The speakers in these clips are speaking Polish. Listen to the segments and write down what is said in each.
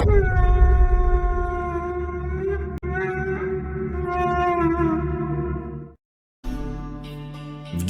W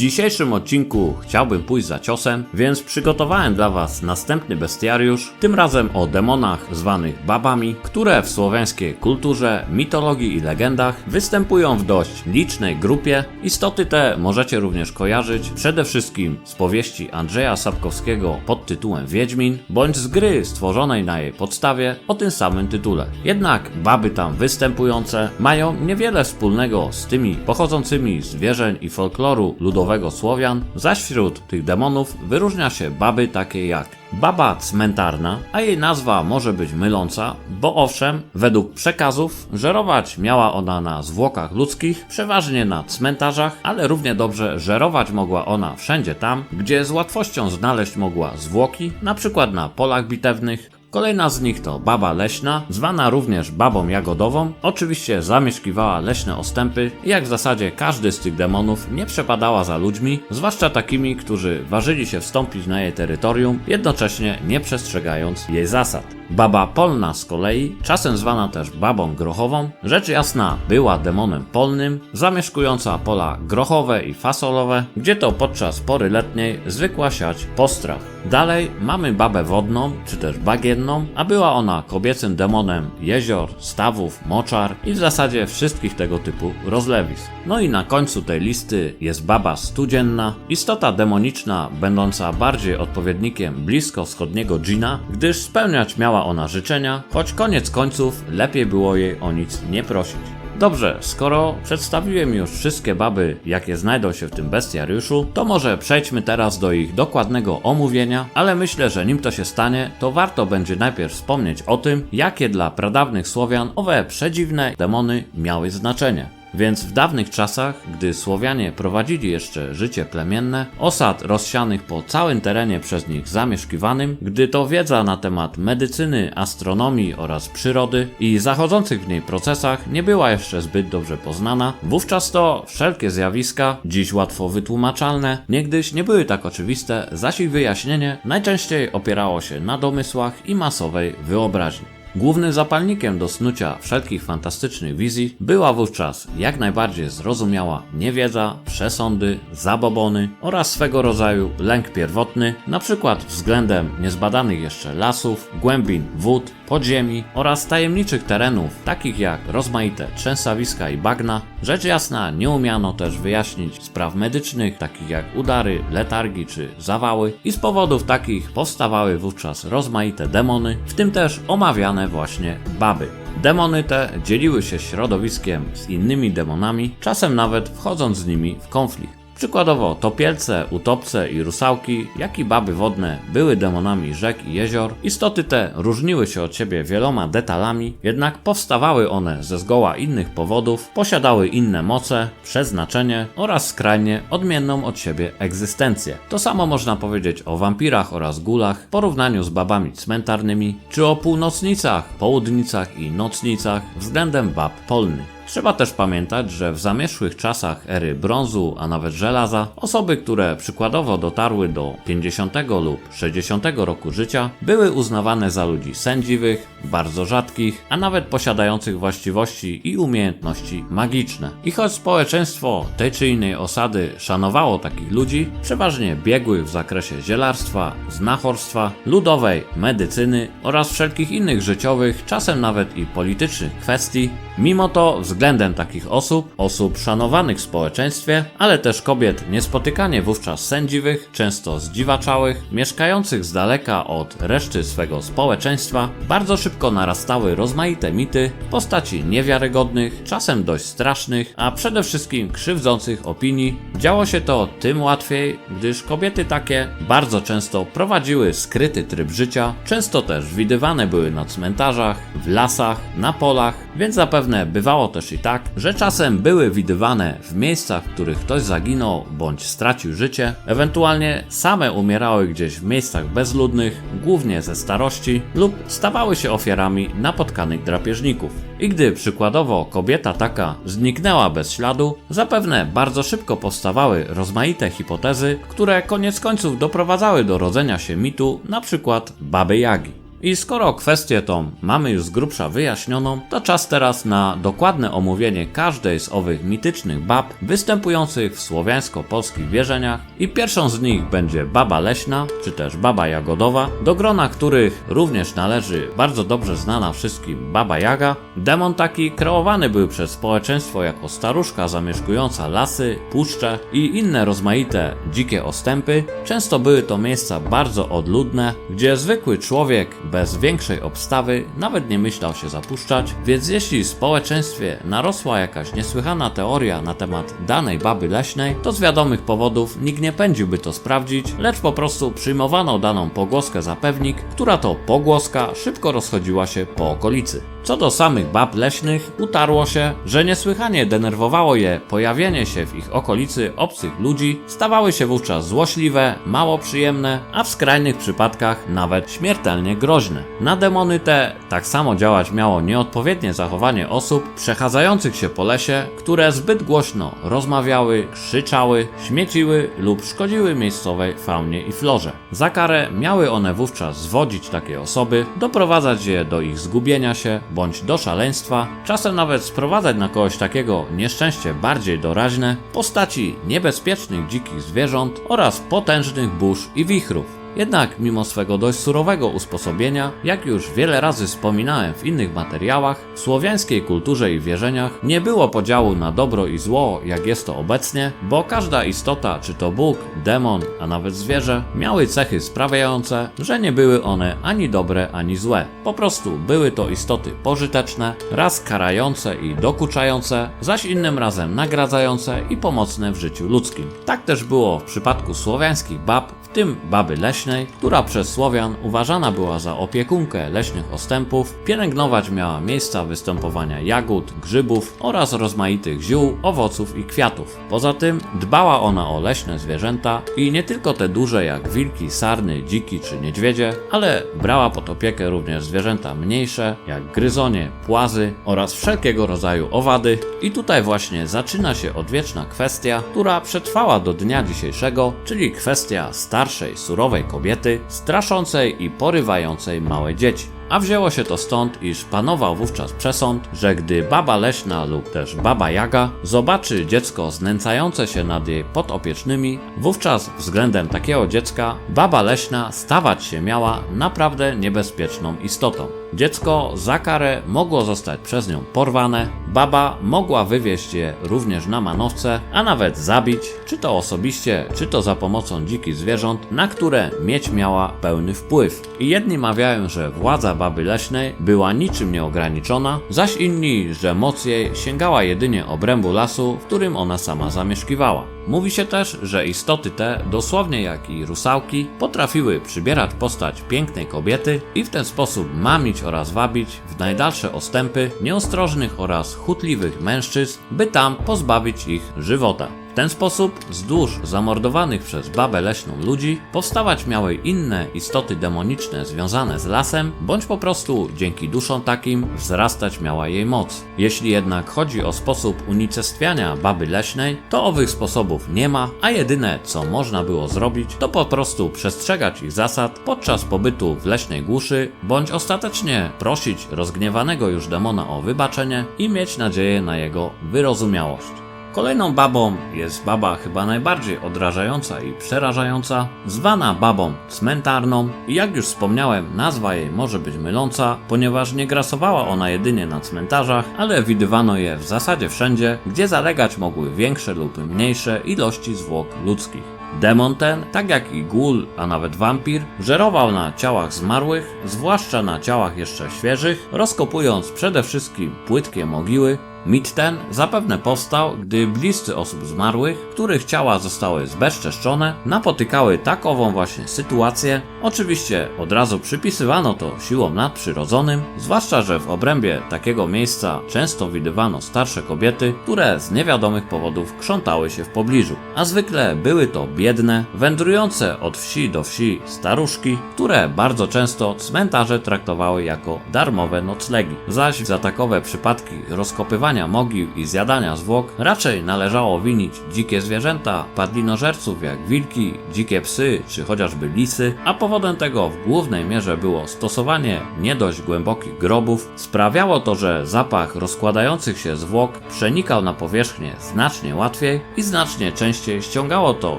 dzisiejszym odcinku chciałbym pójść za ciosem, więc przygotowałem dla Was następny bestiariusz, tym razem o demonach zwanych babami, które w słowiańskiej kulturze, mitologii i legendach występują w dość licznej grupie. Istoty te możecie również kojarzyć przede wszystkim z powieści Andrzeja Sapkowskiego pod tytułem Wiedźmin, bądź z gry stworzonej na jej podstawie o tym samym tytule. Jednak baby tam występujące mają niewiele wspólnego z tymi pochodzącymi z wierzeń i folkloru ludowego Słowian, zaś wśród tych demonów wyróżnia się baby takie jak baba cmentarna, a jej nazwa może być myląca, bo owszem, według przekazów żerować miała ona na zwłokach ludzkich, przeważnie na cmentarzach, ale równie dobrze żerować mogła ona wszędzie tam, gdzie z łatwością znaleźć mogła zwłoki, na przykład na polach bitewnych, Kolejna z nich to baba leśna, zwana również babą jagodową. Oczywiście zamieszkiwała leśne ostępy i jak w zasadzie każdy z tych demonów nie przepadała za ludźmi, zwłaszcza takimi, którzy ważyli się wstąpić na jej terytorium, jednocześnie nie przestrzegając jej zasad. Baba polna z kolei, czasem zwana też babą grochową, rzecz jasna była demonem polnym, zamieszkująca pola grochowe i fasolowe, gdzie to podczas pory letniej zwykła siać postrach. Dalej mamy babę wodną, czy też bagienną, a była ona kobiecym demonem jezior, stawów, moczar i w zasadzie wszystkich tego typu rozlewisk. No i na końcu tej listy jest baba studzienna, istota demoniczna będąca bardziej odpowiednikiem blisko wschodniego dżina, gdyż spełniać miała ona życzenia, choć koniec końców lepiej było jej o nic nie prosić. Dobrze, skoro przedstawiłem już wszystkie baby, jakie znajdą się w tym bestiariuszu, to może przejdźmy teraz do ich dokładnego omówienia, ale myślę, że nim to się stanie, to warto będzie najpierw wspomnieć o tym, jakie dla pradawnych Słowian owe przedziwne demony miały znaczenie. Więc w dawnych czasach, gdy Słowianie prowadzili jeszcze życie plemienne, osad rozsianych po całym terenie przez nich zamieszkiwanym, gdy to wiedza na temat medycyny, astronomii oraz przyrody i zachodzących w niej procesach nie była jeszcze zbyt dobrze poznana, wówczas to wszelkie zjawiska, dziś łatwo wytłumaczalne, niegdyś nie były tak oczywiste, zaś ich wyjaśnienie najczęściej opierało się na domysłach i masowej wyobraźni. Głównym zapalnikiem do snucia wszelkich fantastycznych wizji była wówczas jak najbardziej zrozumiała niewiedza, przesądy, zabobony oraz swego rodzaju lęk pierwotny, przykład względem niezbadanych jeszcze lasów, głębin wód, podziemi oraz tajemniczych terenów, takich jak rozmaite trzęsawiska i bagna. Rzecz jasna, nie umiano też wyjaśnić spraw medycznych, takich jak udary, letargi czy zawały i z powodów takich powstawały wówczas rozmaite demony, w tym też omawiane właśnie baby. Demony te dzieliły się środowiskiem z innymi demonami, czasem nawet wchodząc z nimi w konflikt. Przykładowo topielce, utopce i rusałki, jak i baby wodne były demonami rzek i jezior. Istoty te różniły się od siebie wieloma detalami, jednak powstawały one ze zgoła innych powodów, posiadały inne moce, przeznaczenie oraz skrajnie odmienną od siebie egzystencję. To samo można powiedzieć o wampirach oraz gulach w porównaniu z babami cmentarnymi, czy o północnicach, południcach i nocnicach względem bab polnych. Trzeba też pamiętać, że w zamierzchłych czasach ery brązu, a nawet żelaza, osoby, które przykładowo dotarły do 50 lub 60 roku życia, były uznawane za ludzi sędziwych, bardzo rzadkich, a nawet posiadających właściwości i umiejętności magiczne. I choć społeczeństwo tej czy innej osady szanowało takich ludzi, przeważnie biegłych w zakresie zielarstwa, znachorstwa, ludowej medycyny oraz wszelkich innych życiowych, czasem nawet i politycznych kwestii, Mimo to względem takich osób, osób szanowanych w społeczeństwie, ale też kobiet niespotykanie wówczas sędziwych, często zdziwaczałych, mieszkających z daleka od reszty swego społeczeństwa, bardzo szybko narastały rozmaite mity postaci niewiarygodnych, czasem dość strasznych, a przede wszystkim krzywdzących opinii. Działo się to tym łatwiej, gdyż kobiety takie bardzo często prowadziły skryty tryb życia, często też widywane były na cmentarzach, w lasach, na polach, więc zapewne bywało też i tak, że czasem były widywane w miejscach, w których ktoś zaginął bądź stracił życie, ewentualnie same umierały gdzieś w miejscach bezludnych, głównie ze starości, lub stawały się ofiarami napotkanych drapieżników. I gdy przykładowo kobieta taka zniknęła bez śladu, zapewne bardzo szybko powstawały rozmaite hipotezy, które koniec końców doprowadzały do rodzenia się mitu, na przykład Baby Jagi. I skoro kwestię tą mamy już z grubsza wyjaśnioną, to czas teraz na dokładne omówienie każdej z owych mitycznych bab występujących w słowiańsko-polskich wierzeniach i pierwszą z nich będzie baba leśna, czy też baba jagodowa, do grona których również należy bardzo dobrze znana wszystkim baba Jaga. Demon taki kreowany był przez społeczeństwo jako staruszka zamieszkująca lasy, puszcze i inne rozmaite dzikie ostępy. Często były to miejsca bardzo odludne, gdzie zwykły człowiek bez większej obstawy nawet nie myślał się zapuszczać, więc jeśli w społeczeństwie narosła jakaś niesłychana teoria na temat danej baby leśnej, to z wiadomych powodów nikt nie pędziłby to sprawdzić, lecz po prostu przyjmowano daną pogłoskę za pewnik, która to pogłoska szybko rozchodziła się po okolicy. Co do samych bab leśnych, utarło się, że niesłychanie denerwowało je pojawienie się w ich okolicy obcych ludzi, stawały się wówczas złośliwe, mało przyjemne, a w skrajnych przypadkach nawet śmiertelnie groźne. Na demony te tak samo działać miało nieodpowiednie zachowanie osób przechadzających się po lesie, które zbyt głośno rozmawiały, krzyczały, śmieciły lub szkodziły miejscowej faunie i florze. Za karę miały one wówczas zwodzić takie osoby, doprowadzać je do ich zgubienia się bądź do szaleństwa, czasem nawet sprowadzać na kogoś takiego nieszczęście bardziej doraźne postaci niebezpiecznych dzikich zwierząt oraz potężnych burz i wichrów. Jednak mimo swego dość surowego usposobienia, jak już wiele razy wspominałem w innych materiałach, w słowiańskiej kulturze i wierzeniach nie było podziału na dobro i zło, jak jest to obecnie, bo każda istota, czy to Bóg, demon, a nawet zwierzę, miały cechy sprawiające, że nie były one ani dobre, ani złe. Po prostu były to istoty pożyteczne, raz karające i dokuczające, zaś innym razem nagradzające i pomocne w życiu ludzkim. Tak też było w przypadku słowiańskich bab, w tym baby leśnej, która przez Słowian uważana była za opiekunkę leśnych ostępów, pielęgnować miała miejsca występowania jagód, grzybów oraz rozmaitych ziół, owoców i kwiatów. Poza tym dbała ona o leśne zwierzęta i nie tylko te duże jak wilki, sarny, dziki czy niedźwiedzie, ale brała pod opiekę również zwierzęta mniejsze jak gryzonie, płazy oraz wszelkiego rodzaju owady. I tutaj właśnie zaczyna się odwieczna kwestia, która przetrwała do dnia dzisiejszego, czyli kwestia starszej, surowej kobiety, straszącej i porywającej małe dzieci. A wzięło się to stąd, iż panował wówczas przesąd, że gdy baba leśna lub też baba jaga zobaczy dziecko znęcające się nad jej podopiecznymi, wówczas względem takiego dziecka baba leśna stawać się miała naprawdę niebezpieczną istotą. Dziecko za karę mogło zostać przez nią porwane, baba mogła wywieźć je również na manowce, a nawet zabić, czy to osobiście, czy to za pomocą dzikich zwierząt, na które mieć miała pełny wpływ. I jedni mawiają, że władza baby leśnej była niczym nieograniczona, zaś inni, że moc jej sięgała jedynie obrębu lasu, w którym ona sama zamieszkiwała. Mówi się też, że istoty te, dosłownie jak i rusałki, potrafiły przybierać postać pięknej kobiety i w ten sposób mamić oraz wabić w najdalsze ostępy nieostrożnych oraz chutliwych mężczyzn, by tam pozbawić ich żywota. W ten sposób wzdłuż zamordowanych przez babę leśną ludzi powstawać miały inne istoty demoniczne związane z lasem, bądź po prostu dzięki duszom takim wzrastać miała jej moc. Jeśli jednak chodzi o sposób unicestwiania baby leśnej, to owych sposobów nie ma, a jedyne co można było zrobić, to po prostu przestrzegać ich zasad podczas pobytu w leśnej głuszy, bądź ostatecznie prosić rozgniewanego już demona o wybaczenie i mieć nadzieję na jego wyrozumiałość. Kolejną babą jest baba chyba najbardziej odrażająca i przerażająca, zwana babą cmentarną i jak już wspomniałem, nazwa jej może być myląca, ponieważ nie grasowała ona jedynie na cmentarzach, ale widywano je w zasadzie wszędzie, gdzie zalegać mogły większe lub mniejsze ilości zwłok ludzkich. Demon ten, tak jak i gul, a nawet wampir, żerował na ciałach zmarłych, zwłaszcza na ciałach jeszcze świeżych, rozkopując przede wszystkim płytkie mogiły, Mit ten zapewne powstał, gdy bliscy osób zmarłych, których ciała zostały zbezczeszczone, napotykały takową właśnie sytuację. Oczywiście od razu przypisywano to siłom nadprzyrodzonym, zwłaszcza, że w obrębie takiego miejsca często widywano starsze kobiety, które z niewiadomych powodów krzątały się w pobliżu. A zwykle były to biedne, wędrujące od wsi do wsi staruszki, które bardzo często cmentarze traktowały jako darmowe noclegi. Zaś za takowe przypadki rozkopywania atakowania mogił i zjadania zwłok raczej należało winić dzikie zwierzęta, padlinożerców jak wilki, dzikie psy czy chociażby lisy, a powodem tego w głównej mierze było stosowanie nie dość głębokich grobów. Sprawiało to, że zapach rozkładających się zwłok przenikał na powierzchnię znacznie łatwiej i znacznie częściej ściągało to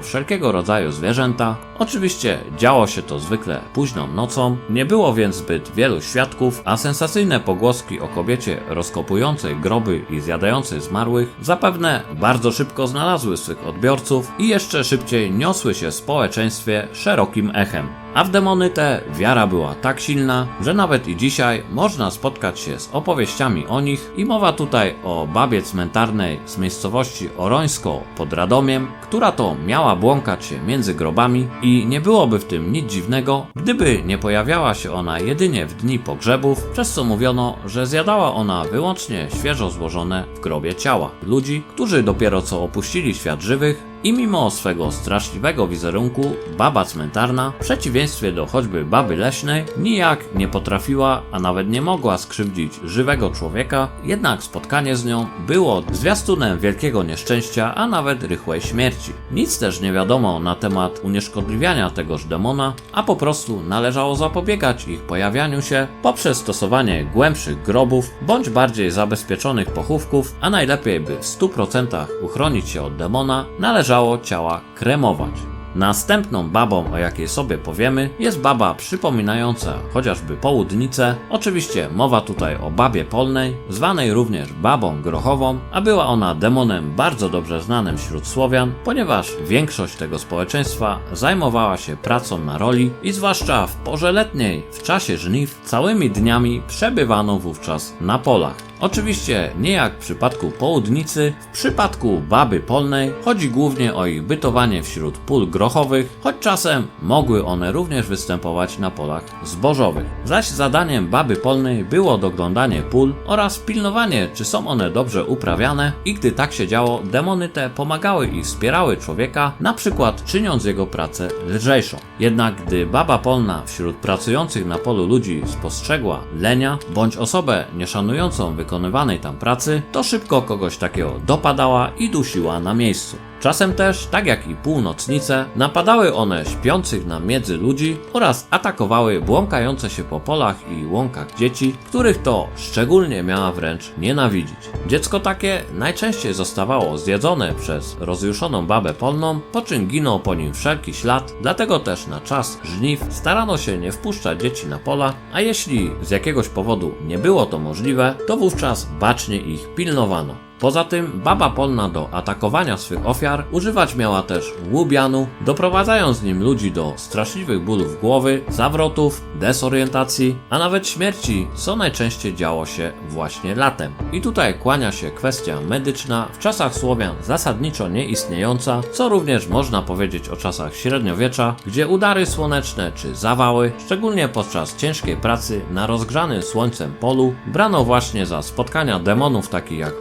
wszelkiego rodzaju zwierzęta. Oczywiście działo się to zwykle późną nocą, nie było więc zbyt wielu świadków, a sensacyjne pogłoski o kobiecie rozkopującej groby i zjadającej zmarłych zapewne bardzo szybko znalazły swych odbiorców i jeszcze szybciej niosły się w społeczeństwie szerokim echem. A w demony te wiara była tak silna, że nawet i dzisiaj można spotkać się z opowieściami o nich i mowa tutaj o babie cmentarnej z miejscowości Orońsko pod Radomiem, która to miała błąkać się między grobami i nie byłoby w tym nic dziwnego, gdyby nie pojawiała się ona jedynie w dni pogrzebów, przez co mówiono, że zjadała ona wyłącznie świeżo złożone w grobie ciała ludzi, którzy dopiero co opuścili świat żywych i mimo swego straszliwego wizerunku, baba cmentarna, w przeciwieństwie do choćby baby leśnej, nijak nie potrafiła, a nawet nie mogła skrzywdzić żywego człowieka, jednak spotkanie z nią było zwiastunem wielkiego nieszczęścia, a nawet rychłej śmierci. Nic też nie wiadomo na temat unieszkodliwiania tegoż demona, a po prostu należało zapobiegać ich pojawianiu się poprzez stosowanie głębszych grobów bądź bardziej zabezpieczonych pochówków, a najlepiej by w 100% uchronić się od demona, należało ciała kremować. Następną babą, o jakiej sobie powiemy, jest baba przypominająca chociażby południcę. Oczywiście mowa tutaj o babie polnej, zwanej również babą grochową, a była ona demonem bardzo dobrze znanym wśród Słowian, ponieważ większość tego społeczeństwa zajmowała się pracą na roli i zwłaszcza w porze letniej, w czasie żniw, całymi dniami przebywano wówczas na polach. Oczywiście nie jak w przypadku południcy, w przypadku baby polnej chodzi głównie o ich bytowanie wśród pól grochowych, choć czasem mogły one również występować na polach zbożowych. Zaś zadaniem baby polnej było doglądanie pól oraz pilnowanie, czy są one dobrze uprawiane i gdy tak się działo, demony te pomagały i wspierały człowieka, na przykład czyniąc jego pracę lżejszą. Jednak gdy baba polna wśród pracujących na polu ludzi spostrzegła lenia bądź osobę nieszanującą wykonywanej tam pracy, to szybko kogoś takiego dopadała i dusiła na miejscu. Czasem też, tak jak i północnice, napadały one śpiących na miedzy ludzi oraz atakowały błąkające się po polach i łąkach dzieci, których to szczególnie miała wręcz nienawidzić. Dziecko takie najczęściej zostawało zjedzone przez rozjuszoną babę polną, po czym ginął po nim wszelki ślad, dlatego też na czas żniw starano się nie wpuszczać dzieci na pola, a jeśli z jakiegoś powodu nie było to możliwe, to wówczas bacznie ich pilnowano. Poza tym baba polna do atakowania swych ofiar używać miała też łubianu, doprowadzając nim ludzi do straszliwych bólów głowy, zawrotów, desorientacji, a nawet śmierci, co najczęściej działo się właśnie latem. I tutaj kłania się kwestia medyczna, w czasach Słowian zasadniczo nieistniejąca, co również można powiedzieć o czasach średniowiecza, gdzie udary słoneczne czy zawały, szczególnie podczas ciężkiej pracy na rozgrzanym słońcem polu, brano właśnie za spotkania demonów takich jak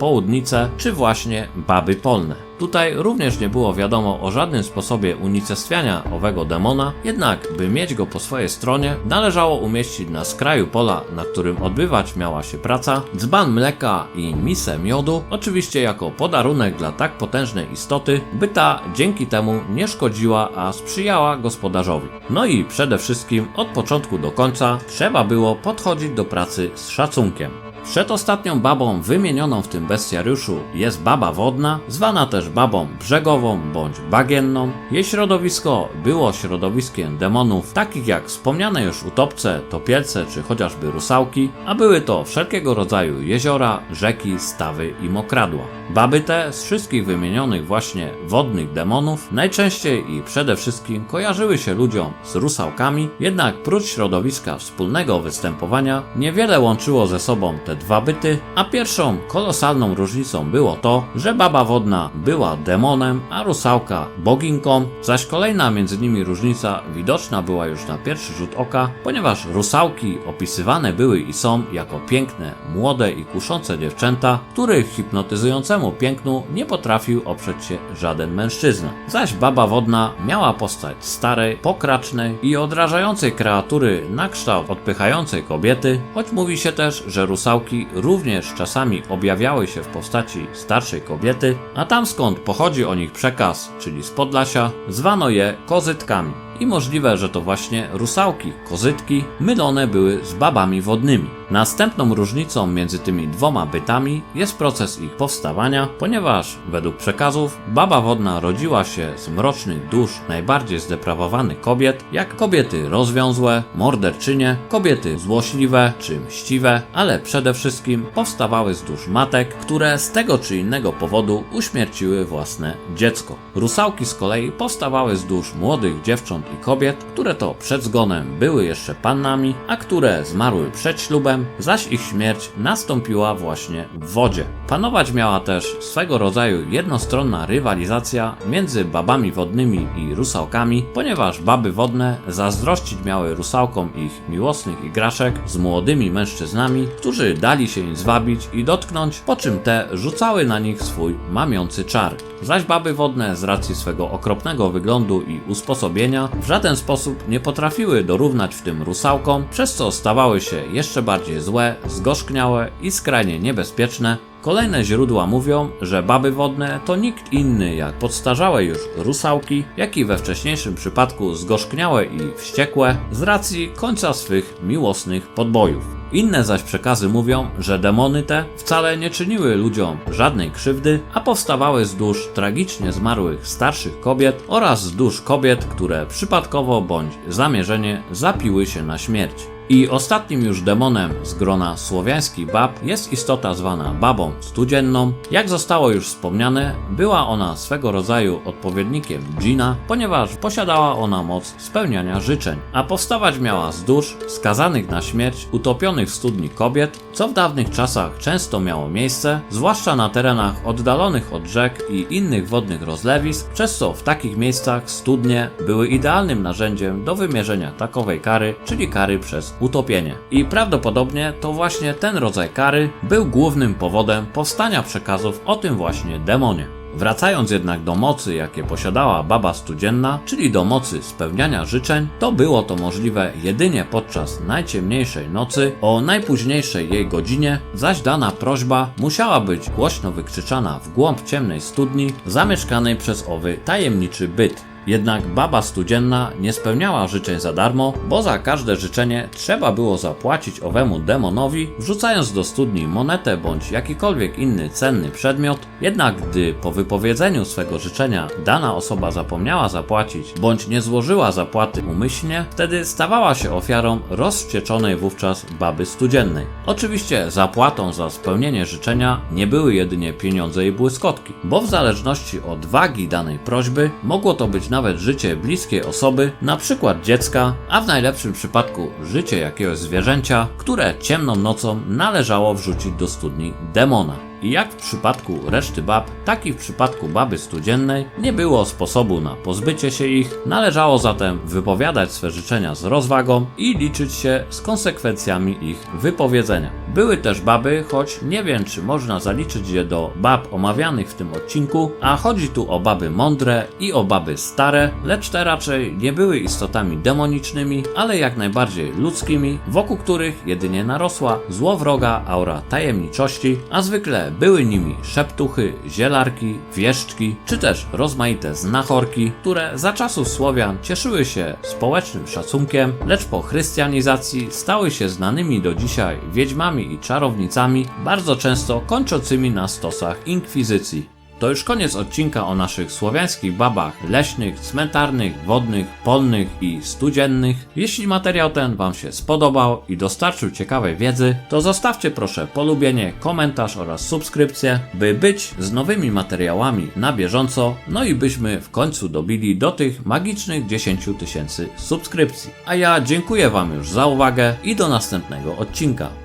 czy właśnie baby polne. Tutaj również nie było wiadomo o żadnym sposobie unicestwiania owego demona, jednak by mieć go po swojej stronie, należało umieścić na skraju pola, na którym odbywać miała się praca, dzban mleka i misę miodu, oczywiście jako podarunek dla tak potężnej istoty, by ta dzięki temu nie szkodziła, a sprzyjała gospodarzowi. No i przede wszystkim od początku do końca trzeba było podchodzić do pracy z szacunkiem. Przedostatnią babą wymienioną w tym bestiariuszu jest baba wodna, zwana też babą brzegową bądź bagienną. Jej środowisko było środowiskiem demonów takich jak wspomniane już utopce, topielce czy chociażby rusałki, a były to wszelkiego rodzaju jeziora, rzeki, stawy i mokradła. Baby te z wszystkich wymienionych właśnie wodnych demonów najczęściej i przede wszystkim kojarzyły się ludziom z rusałkami, jednak prócz środowiska wspólnego występowania niewiele łączyło ze sobą te dwa byty, a pierwszą kolosalną różnicą było to, że baba wodna była demonem, a rusałka boginką, zaś kolejna między nimi różnica widoczna była już na pierwszy rzut oka, ponieważ rusałki opisywane były i są jako piękne, młode i kuszące dziewczęta, których hipnotyzującemu pięknu nie potrafił oprzeć się żaden mężczyzna. Zaś baba wodna miała postać starej, pokracznej i odrażającej kreatury na kształt odpychającej kobiety, choć mówi się też, że rusałki rusałki również czasami objawiały się w postaci starszej kobiety, a tam skąd pochodzi o nich przekaz, czyli z Podlasia, zwano je kozytkami. I możliwe, że to właśnie rusałki, kozytki, mylone były z babami wodnymi. Następną różnicą między tymi dwoma bytami jest proces ich powstawania, ponieważ według przekazów baba wodna rodziła się z mrocznych dusz najbardziej zdeprawowanych kobiet, jak kobiety rozwiązłe, morderczynie, kobiety złośliwe czy mściwe, ale przede wszystkim powstawały z dusz matek, które z tego czy innego powodu uśmierciły własne dziecko. Rusałki z kolei powstawały z dusz młodych dziewcząt i kobiet, które to przed zgonem były jeszcze pannami, a które zmarły przed ślubem, zaś ich śmierć nastąpiła właśnie w wodzie. Panować miała też swego rodzaju jednostronna rywalizacja między babami wodnymi i rusałkami, ponieważ baby wodne zazdrościć miały rusałkom ich miłosnych igraszek z młodymi mężczyznami, którzy dali się im zwabić i dotknąć, po czym te rzucały na nich swój mamiący czar. Zaś baby wodne z racji swego okropnego wyglądu i usposobienia w żaden sposób nie potrafiły dorównać w tym rusałkom, przez co stawały się jeszcze bardziej złe, zgorzkniałe i skrajnie niebezpieczne. Kolejne źródła mówią, że baby wodne to nikt inny jak podstarzałe już rusałki, jak i we wcześniejszym przypadku zgorzkniałe i wściekłe z racji końca swych miłosnych podbojów. Inne zaś przekazy mówią, że demony te wcale nie czyniły ludziom żadnej krzywdy, a powstawały z dusz tragicznie zmarłych starszych kobiet oraz z dusz kobiet, które przypadkowo bądź zamierzenie zapiły się na śmierć. I ostatnim już demonem z grona słowiańskich bab jest istota zwana babą studzienną. Jak zostało już wspomniane, była ona swego rodzaju odpowiednikiem dżina, ponieważ posiadała ona moc spełniania życzeń, a powstawać miała z dusz skazanych na śmierć utopionych w studni kobiet, co w dawnych czasach często miało miejsce, zwłaszcza na terenach oddalonych od rzek i innych wodnych rozlewisk, przez co w takich miejscach studnie były idealnym narzędziem do wymierzenia takowej kary, czyli kary przez utopienie. I prawdopodobnie to właśnie ten rodzaj kary był głównym powodem powstania przekazów o tym właśnie demonie. Wracając jednak do mocy, jakie posiadała baba studzienna, czyli do mocy spełniania życzeń, to było to możliwe jedynie podczas najciemniejszej nocy, o najpóźniejszej jej godzinie, zaś dana prośba musiała być głośno wykrzyczana w głąb ciemnej studni, zamieszkanej przez owy tajemniczy byt. Jednak baba studzienna nie spełniała życzeń za darmo, bo za każde życzenie trzeba było zapłacić owemu demonowi, wrzucając do studni monetę bądź jakikolwiek inny cenny przedmiot. Jednak gdy po wypowiedzeniu swego życzenia dana osoba zapomniała zapłacić bądź nie złożyła zapłaty umyślnie, wtedy stawała się ofiarą rozwścieczonej wówczas baby studziennej. Oczywiście zapłatą za spełnienie życzenia nie były jedynie pieniądze i błyskotki, bo w zależności od wagi danej prośby mogło to być nawet życie bliskiej osoby, na przykład dziecka, a w najlepszym przypadku życie jakiegoś zwierzęcia, które ciemną nocą należało wrzucić do studni demona. I jak w przypadku reszty bab, tak i w przypadku baby studziennej nie było sposobu na pozbycie się ich, należało zatem wypowiadać swe życzenia z rozwagą i liczyć się z konsekwencjami ich wypowiedzenia. Były też baby, choć nie wiem czy można zaliczyć je do bab omawianych w tym odcinku, a chodzi tu o baby mądre i o baby stare, lecz te raczej nie były istotami demonicznymi, ale jak najbardziej ludzkimi, wokół których jedynie narosła złowroga aura tajemniczości, a zwykle były nimi szeptuchy, zielarki, wieszczki, czy też rozmaite znachorki, które za czasów Słowian cieszyły się społecznym szacunkiem, lecz po chrystianizacji stały się znanymi do dzisiaj wiedźmami i czarownicami, bardzo często kończącymi na stosach inkwizycji. To już koniec odcinka o naszych słowiańskich babach leśnych, cmentarnych, wodnych, polnych i studziennych. Jeśli materiał ten Wam się spodobał i dostarczył ciekawej wiedzy, to zostawcie proszę polubienie, komentarz oraz subskrypcję, by być z nowymi materiałami na bieżąco, no i byśmy w końcu dobili do tych magicznych 10 tysięcy subskrypcji. A ja dziękuję Wam już za uwagę i do następnego odcinka.